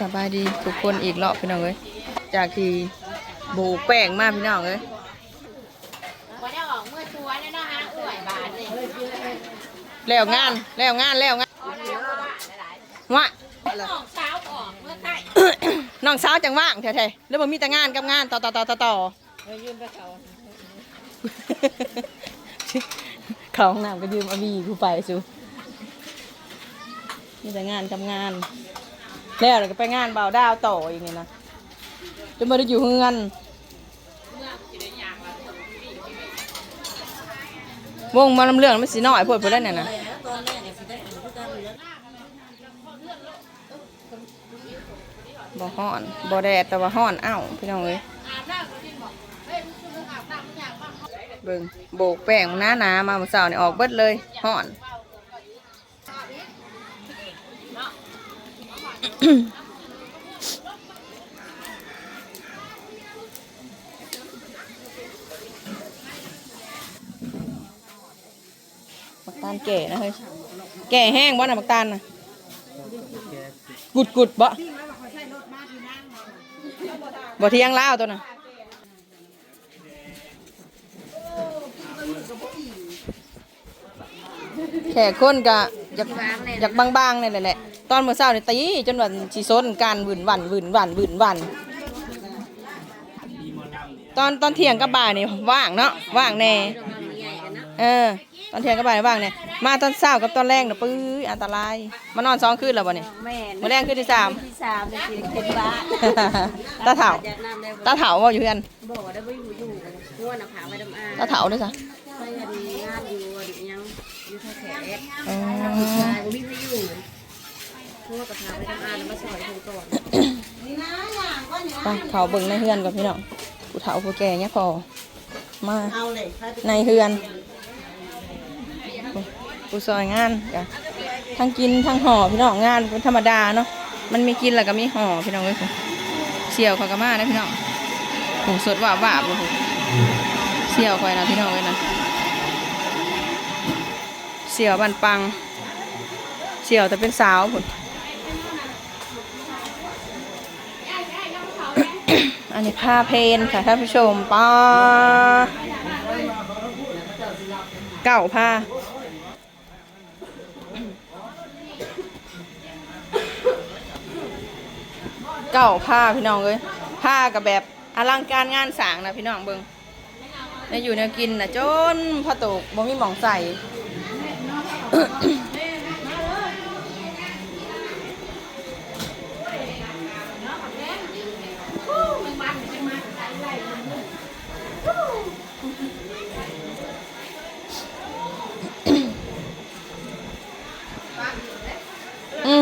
สบายดีทุกคนอีกรอบพี่น้องเอ้ยจากที่โบกแป้งมากพี่น้องเอ้ยวันนี้ออกเมื่อชัวร์เนี่ยเนฮะอื่อยบาทเลยแล้วงานแล้วงานแล้วงานว่าหลายวะๆออกเช้าออกเมื่อใกล้น้องสาวจังว่างแท้ๆแล้วบ่มีแต่งานกับงานต่อต่อต่อต่อต่อยืมไปเขาเขาห้องน้ำก็ยืมอาวีกูไปสูมีแต่งานกับงาน แล้วเราก็ไปงานเบาวดาวต่ออย่างนี้นะจะมาได้อยู่เฮือนวงมาลำเรื่องมันสีน้อยพวดพอได้เนี่ยนะบ่ฮ้อนบ่แดดแต่ว่าฮ้อนอ้าวพี่น้องเอ้ยเบิ่งโบกแป้งหน้าหนาๆมาเมื่อเช้านี่ออกเบิดเลยฮ้อน มักตาลแก่นะเฮ้ยแก่แห้งบ่น่ะมักตาลน่ะกุดกุดบ่บ่เที่ยงแล้วตัวน่ะแขกคนก็ อยากอยากบางๆนี่แหละตอนมื้อเช้านี่ตีจนว่าสิซนการวื่นหวันวื่นหวันวื่นหวัน ตอนตอนเที่ยงกับบ่ายนี่ว่างเนาะว่างแน่เออ ตอนเที่ยงกับบ่ายว่างเนี่ยมาตอนเช้ากับตอนแรกน่ะปื้ออันตรายมานอนสองคืนแล้วบ่เนี่ยแม่มื้อแรงคืนที่สามที่สามเลยสิเป็นบ้าตาเถาจากน้ำได้ตาเถาว่าอยู่กันบอกว่าได้ไม่อยู่อยู่ง่วนอะผาไปดำอาตาเถาด้วยจ้ะ ไปกันงานอยู่อันยังอยู่ท่าแขก อ๋อชายบ่มีใครอยู่ง่วกับผาไปดำอาแล้วมาสอนครูก่อนไปเขาเบิ่งในเฮือนก่อนพี่น้องผู้เฒ่าผู้แก่เนี่ยพอมาในเฮือนผู้ซอยงานจ้ะทั้งกินทั้งห่อพี่น้องงานเป็นธรรมดาเนาะมันมีกินแล้วก็มีห่อพี่น้องเอ้ยเสี่ยวเขาก็มานะพี่น้องผงสดว่าบาบเลยเสี่ยวคอยนะพี่น้องเอ้ยนะ เสี่ยวบันปัง เสี่ยวแต่เป็นสาวผลอันนี้ผ้าเพนค่ะท่านผู้ชมป้าเก่าผ้าเก่าผ้าพี่น้องเอ้ยผ้ากับแบบอลังการงานสางนะพี่น้องเบิงในอยู่แนวกินนะจนผ้าตกบ่มีหมองใส่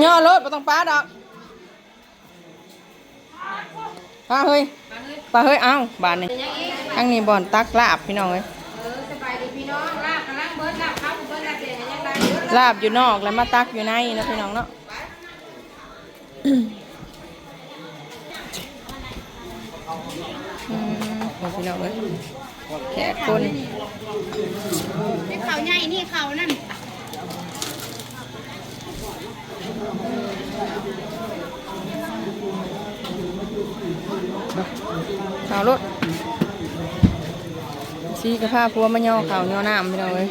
ย่อรถไม่ต้องป้าดอกป้าเฮ้ยป้าเฮ้ย เอาบานนี่อังนี้บอนตักลาบพี่น้องเอ้ยสบายดีพี่น้อง ลาบอยู่นอกแล้วมาตักอยู่ในเนาะพี่น้องเนาะอืมเอาพี่น้องเอ้ยแขกคนเขาใหญ่นี่เขานั่นข่าวรถซีกระพาพัวมาย่อข่าวย่อน้ำพี่น้องเอ้ย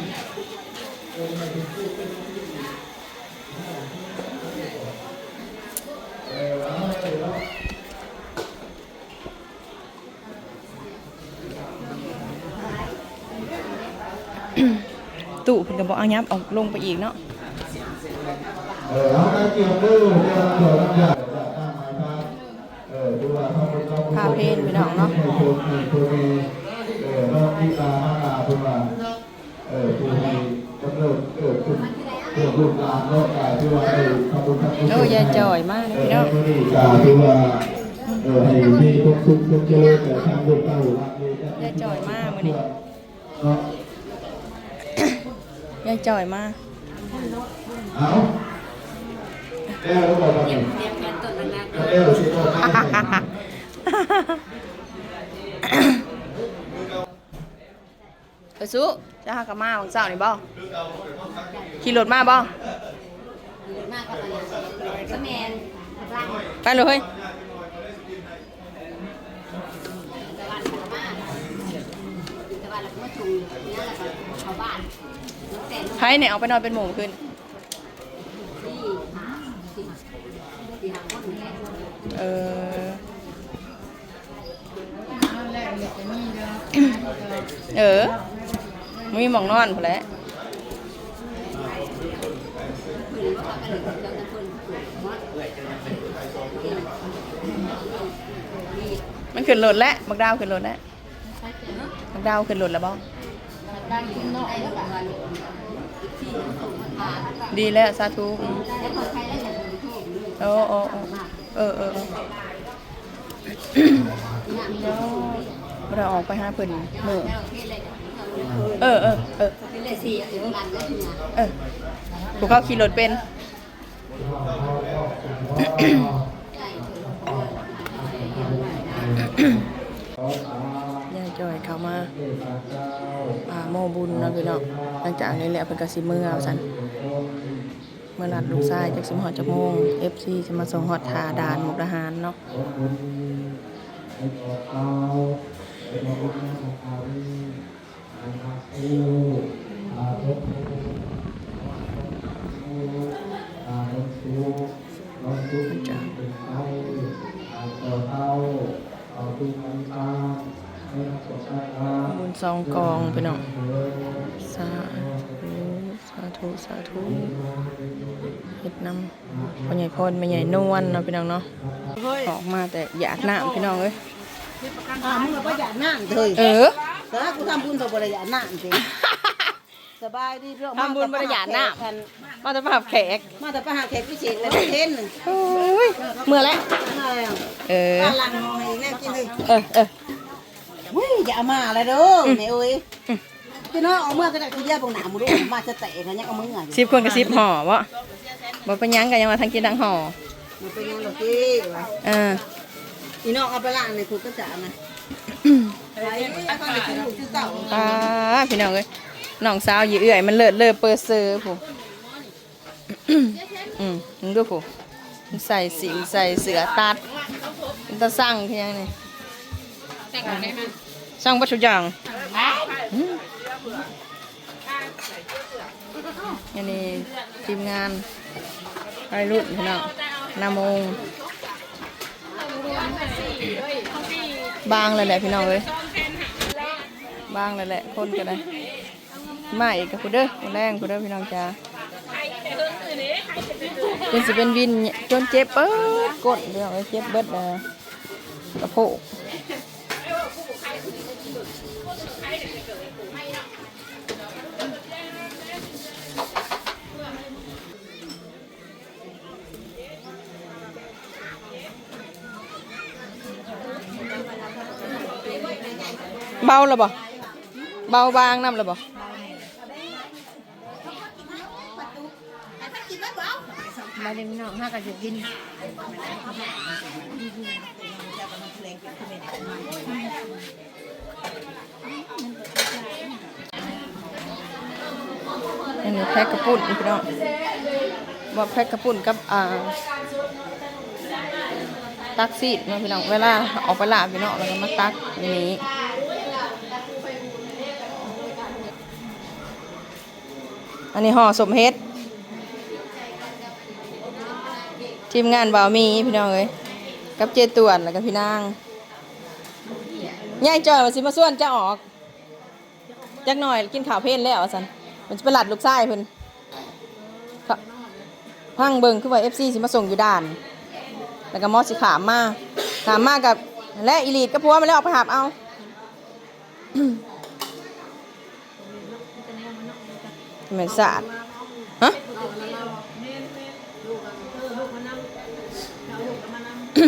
ตู่เพิ่นก็บอกเอายับเออกลงไปอีกเนาะเออเอาได้เกี่ยวดื้อเกี่ยวเกี่ยวน้ำยาจากหน้าไม้พาเออดูว่าเขาเป็นเขาพาเพนพี่น้องเนาะในตัวมีตัวมีเออน้องที่ตาห้าตาเป็นว่าเออตัวมีกำเนิดเกิดขึ้นเกิดลูกหลานโลกกายที่ว่าเออทำบุญทำกุศลโอ้ยายจ่อยมากเอพี่อน้องตัวนี้กาที่ว่าเออให้มีทุกทุกทุกเจริญแต่ทางลูกเต้ารักดียายจ่อยมากมื้อนี้ เนาะ ยายจ่อยมากเอาแล้วแล้วบอกว่าเตรียมแผนต้นนักแล้วสิโตมาไปสู้จะหากะมาของเจ้านี่บ่ขี่รถมาบ่มากกว่านี้ก็แมนไปไปเลยเฮ้ย ไพ่เนี่ยเอาไปนอนเป็นหมู่ขึ้น เออ เออมีหมองนอนพอแล้วมันขึ้นรถแล้วบักดาวขึ้นรถแล้วบักดาวขึ้นรถแล้วบ้าง ดีแล้วสาธุโอ้โอ้โอ้เออเออเราออกไปห้าเพิ่นเมื่อเออเออเออเออกูเข้าขี่รถเป็นยาย จอยเข้ามาอ่าโมบุญเนาะพี่น้องหลังจากนี้แหละเพิ่นก็สิมื้อเอาซั่นเมื่อนัดลูกชายจากสิมหอดจักโมง FC จะมาส่งฮอดทาดานมุกดาหารเนาะจ้ะ บุญซองกองพี่น้องสาธุสาธุสาธุเฮ็ดนำพ่อใหญ่พรแม่ใหญ่นวลเนาะพี่น้องเนาะออกมาแต่อยากน้ำพี่น้องเอ้ยอ่ามึงก็อย่าน้ำเลยเออแต่ถ้ากูทำบุญต่อบริยาน้ำสิสบายดีเรื่องทำบุญบริจาคน้ำมาจะมาหับแขกมาแต่ไปหาแขกพิเศษเลยเช่นหนึ่งโอ้ยเมื่อแล้วอะไรอะเออบ้านหลังหอยแน่กินเลยเออเออ เฮ้ยอย่ามาอะไรเด้อแม่เอ้ยพี่น้องเอาเมื่อก็ได้ที่เยี่ยบงหนามึงดูมาจะเตะกันยังเอามือไงสิบคนกับสิบห่อวะบ่เป็นหยังกันยังมาทั้งกินทั้งห่อมันเป็นยังหรอพี่วะเอออีน้องเอาไปล้างในคุกกระจานะไปไปฟังในคุกที่เต่าป้าพี่น้องเอ้ยน้องสาวอยู่เอื่อยมันเลิศเลอเปอร์เซอร์ผู้อืมมึงดูผู้มันใส่สิวใส่เสือตัดมันจะสั่งเพียงนี่ สั่งวัตถุกอย่างอืมอันนี้ทีมงานไปรุ่นพี่น้องนาโมงบางเลยแหละพี่น้องเอ้ยบางเลยแหละคนก็ได้มาอีกกับกูเด้อกูแรงกูเด้อพี่น้องจ้าเป็นสิเป็นวินจนเจ็บเบิดกดพี่น้องเอ้ยเจ็บเบิดเอ่อกระโพก เบาแล้วบ่เบาบางน้ำแล้วบ่มาเด็กน้องห้ากันอยู่กินอันนี้แพ็กกระปุ่นพี่น้องว่าแพ็กกระปุ่นกับอ่าตักซีดเนาะพี่น้องเวลาออกไปลาพี่น้องแล้วก็มาตักอย่างนี้ อันนี้ห่อสมเฮ็ดทีมงานบ่าวมีพี่น้องเอ้ยกับเจตวนแล้วก็พี่นางยายจอยว่าสิมาส่วนจะออกจักหน่อยกินข้าวเพลนแล้วว่าซั่นมันจะไปหลัดลูกชายเพิ่นพังเบิงคือว่า FC สิมาส่งอยู่ด่าน แล้วก็มอสิขามมาขามมากับและอีลีดก็พัวมาแล้วออกไปหาบเอา เหมือนสาดฮะอื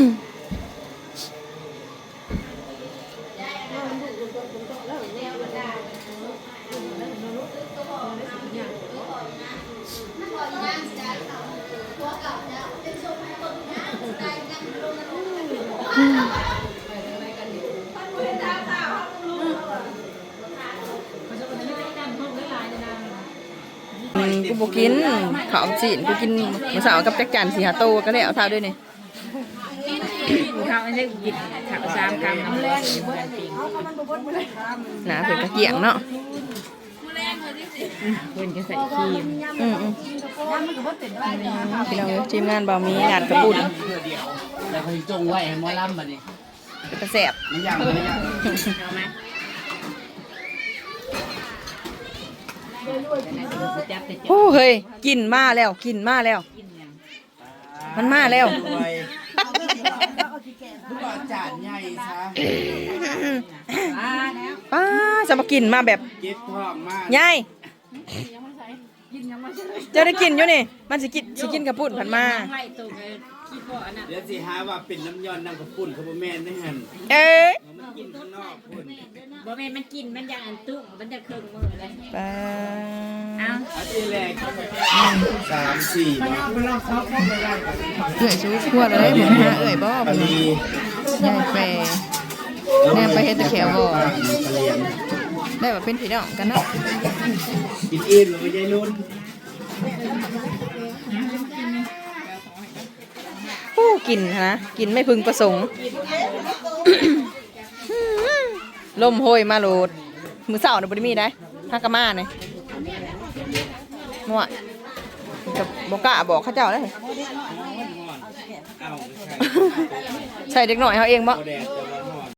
บอกกินข้าวจีนกูกินมาสาวกับจักจันสีหาโตก็ได้เอาเท่าด้วยนี่เขาไม่ได้กินข้าวสามคำน้ำแรงเหมือนปิงหนาเพิ่นก็เกี่ยงเนาะเพิ่นจะใส่ครีมอืมอืมพี่น้องเอ้ยทีมงานบ่มีงานกระปุ่นแล้วเขาจงไว้ให้หมอลำบัดนี้กระแสบมันยังมันยังเอาไหม โอ้เฮ้ยกินมาแล้วกินมาแล้วกินยังมันมาแล้วด้วยลูกอาจารย์ใหญ่ซะป้าจะมากินมาแบบเก็บท้องมากยายเจ้าได้กินอยู่นี่ มันสิกินสิกินกระปุ่นผันมา ไล่ตัวไปขี้พ่ออันนั้นเดี๋ยวสิหาว่าเป็นน้ำย้อนน้ำกระปุ่นเขาบ่แม่นได้หั่นเอ๊ะเอามันกินข้างนอกพุ่นบ่แม่นมันกินมันอย่างอันตุ้งมันจะเครื่องมือเลยป้าเอาอาทิตย์แรกสามสี่เนาะเอ้ยชูขวดเลยเหมือนหาเอ้ยบ่อัเป็นนนี้ยายแปรแนมไปเฮ็ดแต่แขวบ่ปลาเลียนได้ว่าเป็นพี่น้องกันเนาะกินอิ่มหรือไม่ใช่นุ่น ผู้กินนะกินไม่พึงประสงค์ ลมโหยมาโหลด มือเสาร์น่ะบ่ได้มีได้ฮักกะมาเนี่ยมั่วกับบอกกล้าบอกเขาเจ้าได้เอ้าไม่ใช่ใส่เด็กหน่อยเขาเองบ่